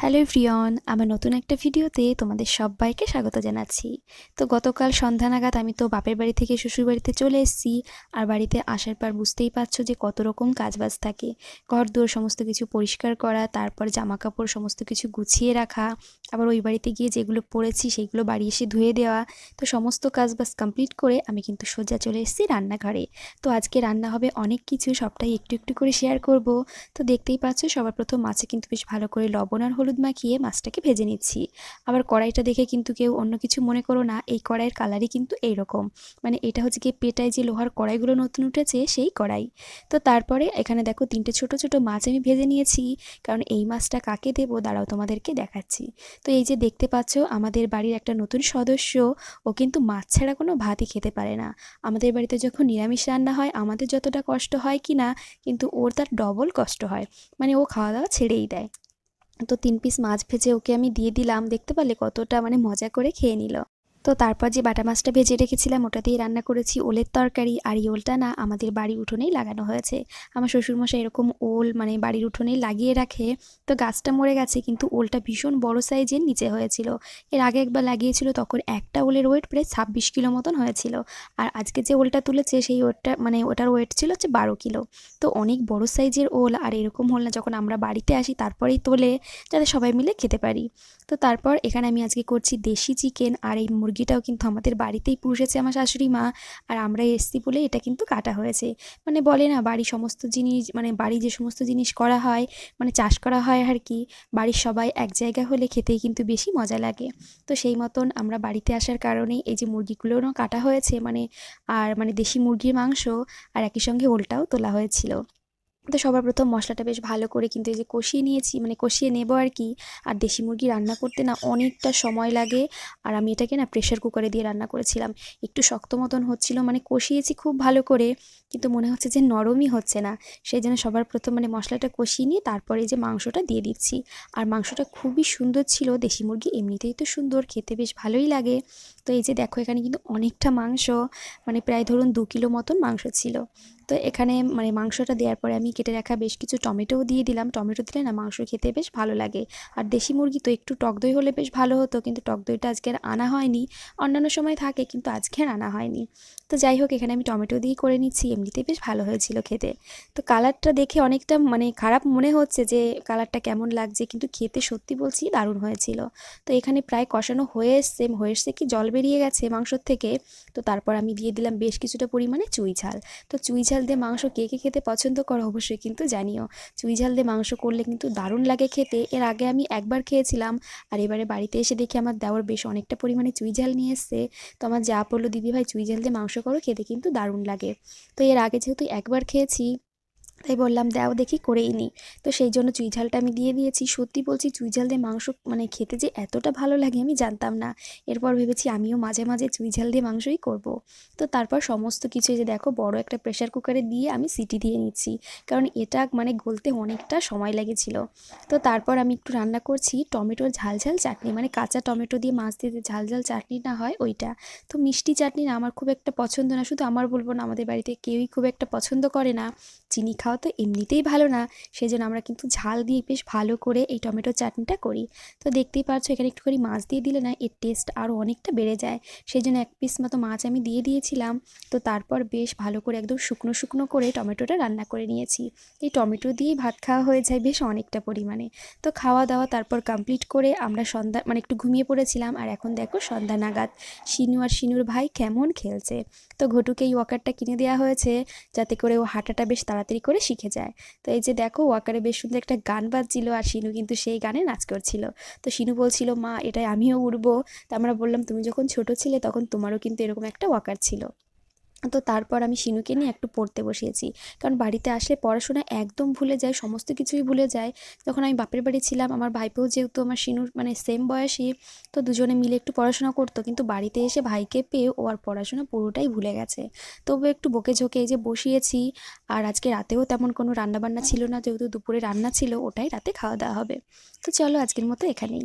Hello ফ্রিয়ন আমার নতুন একটা ভিডিওতে তোমাদের সবাইকে স্বাগত জানাচ্ছি। তো গতকাল সন্ধ্যা নাগাদ আমি তো বাপের বাড়ি থেকে শ্বশুর বাড়িতে চলে এসেছি। আর বাড়িতে আসার পর বুঝতেই পারছ যে কত রকম কাজবাজ থাকে। ঘর দুয়ার সমস্ত কিছু পরিষ্কার করা, তারপর জামা কাপড় সমস্ত কিছু গুছিয়ে রাখা, আবার ওই বাড়িতে গিয়ে যেগুলো পড়েছি সেগুলো বাড়ি এসে ধুয়ে দেওয়া। তো সমস্ত কাজবাজ কমপ্লিট করে আমি কিন্তু সোজা চলে এসেছি রান্নাঘরে। তো আজকে রান্না হবে অনেক কিছু, সবটাই একটু একটু করে শেয়ার করব। তো দেখতেই পাচ্ছ সবার প্রথম মাছে কিন্তু বেশ ভালো করে লবণ আর হলুদ মাখিয়ে মাছটাকে ভেজে নিচ্ছি। আবার কড়াইটা দেখে কিন্তু কেউ অন্য কিছু মনে করো না, এই কড়াইয়ের কালারই কিন্তু এইরকম। মানে এটা হচ্ছে কি পেটায় যে লোহার কড়াইগুলো নতুন উঠেছে, সেই কড়াই। তো তারপরে এখানে দেখো তিনটে ছোট ছোট মাছ আমি ভেজে নিয়েছি, কারণ এই মাছটা কাকে দেবো দাঁড়াও তোমাদেরকে দেখাচ্ছি। তো এই যে দেখতে পাচ্ছ, আমাদের বাড়ির একটা নতুন সদস্য, ও কিন্তু মাছ ছাড়া কোনো ভাতই খেতে পারে না। আমাদের বাড়িতে যখন নিরামিষ রান্না হয়, আমাদের যতটা কষ্ট হয় কি না কিন্তু ওর তার ডবল কষ্ট হয়। মানে ও খাওয়া দাওয়া ছেড়েই দেয়। তো তিন পিস মাছ ভেজে ওকে আমি দিয়ে দিলাম। দেখতে পারলে কতটা মানে মজা করে খেয়ে নিল। তো তারপর যে বাটা মাছটা ভেজে রেখেছিলাম, ওটা দিয়ে রান্না করেছি ওলের তরকারি আর এই ওলটা না আমাদের বাড়ির উঠোনেই লাগানো হয়েছে। আমার শ্বশুরমশাই এরকম ওল মানে বাড়ির উঠোনেই লাগিয়ে রাখে। তো গাছটা মরে গেছে, কিন্তু ওলটা ভীষণ বড় সাইজের নিচে হয়েছিল। এর আগে একবার লাগিয়েছিল, তখন একটা ওলের ওয়েট প্রায় ছাব্বিশ কিলো মতন হয়েছিল। আর আজকে যে ওলটা তুলেছে, সেই ওয়েটটা মানে ওটার ওয়েট ছিল হচ্ছে বারো কিলো। তো অনেক বড় সাইজের ওল আর এরকম হল না, যখন আমরা বাড়িতে আসি তারপরেই তোলে, যাতে সবাই মিলে খেতে পারি। তো তারপর এখানে আমি আজকে করছি দেশি চিকেন আর এই মুরগিটাও কিন্তু আমাদের বাড়িতেই পুষেছে আমার শাশুড়ি মা, আর আমরা এসছি বলে এটা কিন্তু কাটা হয়েছে। মানে বলে না, বাড়ির সমস্ত জিনিস মানে বাড়ি যে সমস্ত জিনিস করা হয় মানে চাষ করা হয় আর কি, বাড়ির সবাই এক জায়গা হলে খেতেই কিন্তু বেশি মজা লাগে। তো সেই মতন আমরা বাড়িতে আসার কারণেই এই যে মুরগিগুলোরও কাটা হয়েছে মানে আর মানে দেশি মুরগির মাংস, আর একই সঙ্গে ওলটাও তোলা হয়েছিল। তো সবার প্রথম মশলাটা বেশ ভালো করে কিন্তু এই যে কষিয়ে নিয়েছি মানে কষিয়ে নেব আর কি। আর দেশি মুরগি রান্না করতে না অনেকটা সময় লাগে। আর আমি এটাকে না প্রেশার কুকারে দিয়ে রান্না করেছিলাম। একটু শক্ত মতন হচ্ছিল মানে কষিয়েছি খুব ভালো করে, কিন্তু মনে হচ্ছে যে নরমই হচ্ছে না। সেই জন্য সবার প্রথম মানে মশলাটা কষিয়ে নিয়ে তারপরে যে মাংসটা দিয়ে দিচ্ছি। আর মাংসটা খুবই সুন্দর ছিল, দেশি মুরগি এমনিতেই তো সুন্দর, খেতে বেশ ভালোই লাগে। তো এই যে দেখো এখানে কিন্তু অনেকটা মাংস মানে প্রায় ধরুন দু কিলো মতন মাংস ছিল। তো এখানে মানে মাংসটা দেওয়ার পরে আমি কেটে রাখা বেশ কিছু টমেটোও দিয়ে দিলাম। টমেটো দিলে না মাংস খেতে বেশ ভালো লাগে। আর দেশি মুরগি তো একটু টক দই হলে বেশ ভালো হতো, কিন্তু টক দইটা আজকে আর আনা হয়নি। অন্যান্য সময় থাকে, কিন্তু আজকে আর আনা হয়নি। তো যাই হোক, এখানে আমি টমেটো দিয়ে করে নিচ্ছি। এমনিতেই বেশ ভালো হয়েছিল খেতে। তো কালারটা দেখে অনেকটা মানে খারাপ মনে হচ্ছে যে কালারটা কেমন লাগছে, কিন্তু খেতে সত্যি বলছি দারুণ হয়েছিল। তো এখানে প্রায় কষানো হয়ে এসছে হয়ে এসছে কি জল বেরিয়ে গেছে মাংসর থেকে। তো তারপর আমি দিয়ে দিলাম বেশ কিছুটা পরিমাণে চুই ঝাল। তো চুই ঝাল দিয়ে মাংস কে কে খেতে পছন্দ করো অবশ্যই কিন্তু জানিও। চুই ঝাল দিয়ে মাংস করলে কিন্তু দারুণ লাগে খেতে। এর আগে আমি একবার খেয়েছিলাম আর এবারে বাড়িতে এসে দেখি আমার দেওয়ার বেশ অনেকটা পরিমাণে চুই ঝাল নিয়ে এসছে। তো আমার যা পড়ল দিদিভাই, চুই ঝাল দিয়ে মাংস করো, খেতে কিন্তু দারুণ লাগে। তো এর আগে যেহেতু একবার খেয়েছি তাই বললাম, দাও দেখি করেই নিই তো সেই জন্য চুই ঝালটা আমি দিয়ে দিয়েছি। সত্যি বলছি, চুই ঝাল দিয়ে মাংস মানে খেতে যে এতটা ভালো লাগে আমি জানতাম না। এরপর ভেবেছি আমিও মাঝে মাঝে চুই ঝাল দিয়ে মাংসই করব। তো তারপর সমস্ত কিছু যে দেখো, বড় একটা প্রেশার কুকারে দিয়ে আমি সিটি দিয়ে নিচ্ছি। কারণ এটা মানে গলতে অনেকটা সময় লেগেছিল। তো তারপর আমি একটু রান্না করছি টমেটোর ঝাল ঝাল চাটনি মানে কাঁচা টমেটো দিয়ে মাছ দিয়ে যে ঝাল ঝাল চাটনি না হয় ওইটা। তো মিষ্টি চাটনি না, আমার খুব একটা পছন্দ না। শুধু আমার বলব না, আমাদের বাড়িতে কেউই খুব একটা পছন্দ করে না। চিনি খাওয়া তো এমনিতেই ভালো না সেই জন্য আমরা কিন্তু ঝাল দিয়ে বেশ ভালো করে এই টমেটো চাটনিটা করি। তো দেখতেই পাচ্ছ এখানে একটু করে মাছ দিয়ে দিলে না, এর টেস্ট আরও অনেকটা বেড়ে যায়। সেই জন্য এক পিস মতো মাছ আমি দিয়ে দিয়েছিলাম। তো তারপর বেশ ভালো করে একদম শুকনো শুকনো করে টমেটোটা রান্না করে নিয়েছি। এই টমেটো দিয়েই ভাত খাওয়া হয়ে যায় বেশ অনেকটা পরিমাণে। তো খাওয়া দাওয়া তারপর কমপ্লিট করে আমরা সন্ধ্যা মানে একটু ঘুমিয়ে পড়েছিলাম, আর এখন দেখো সন্ধ্যা নাগাদ। শিনু আর শিনুর ভাই কেমন খেলছে। তো ঘটুকে এই ওয়াকারটা কিনে দেওয়া হয়েছে, যাতে করে ও হাঁটাটা বেশ তাড়াতাড়ি করে শিখে যায়। তো এই যে দেখো, ওয়াকারে বেশ সুন্দর একটা গান বাজছিল আর শিনু কিন্তু সেই গানে নাচ করছিল। তো শিনু বলছিল, মা, এটাই আমিও উড়বো। তা আমরা বললাম, তুমি যখন ছোট ছিলে তখন তোমারও কিন্তু এরকম একটা ওয়াকার ছিল। তো তারপর আমি শিনুকে নিয়ে একটু পড়তে বসিয়েছি। কারণ বাড়িতে আসলে পড়াশোনা একদম ভুলে যায়, সমস্ত কিছুই ভুলে যায়। যখন আমি বাপের বাড়ি ছিলাম, আমার ভাইপোও যেহেতু আমার শিনুর মানে সেম বয়সী, তো দুজনে মিলে একটু পড়াশোনা করতো। কিন্তু বাড়িতে এসে ভাইকে পেয়ে ও আর পড়াশোনা পুরোটাই ভুলে গেছে। তবু একটু বকে ঝোঁকে এই যে বসিয়েছি, আর আজকে রাতেও তেমন কোনো রান্নাবান্না ছিল না, যেহেতু দুপুরে রান্না ছিল, ওটাই রাতে খাওয়া দাওয়া হবে। তো চলো আজকের মতো এখানেই।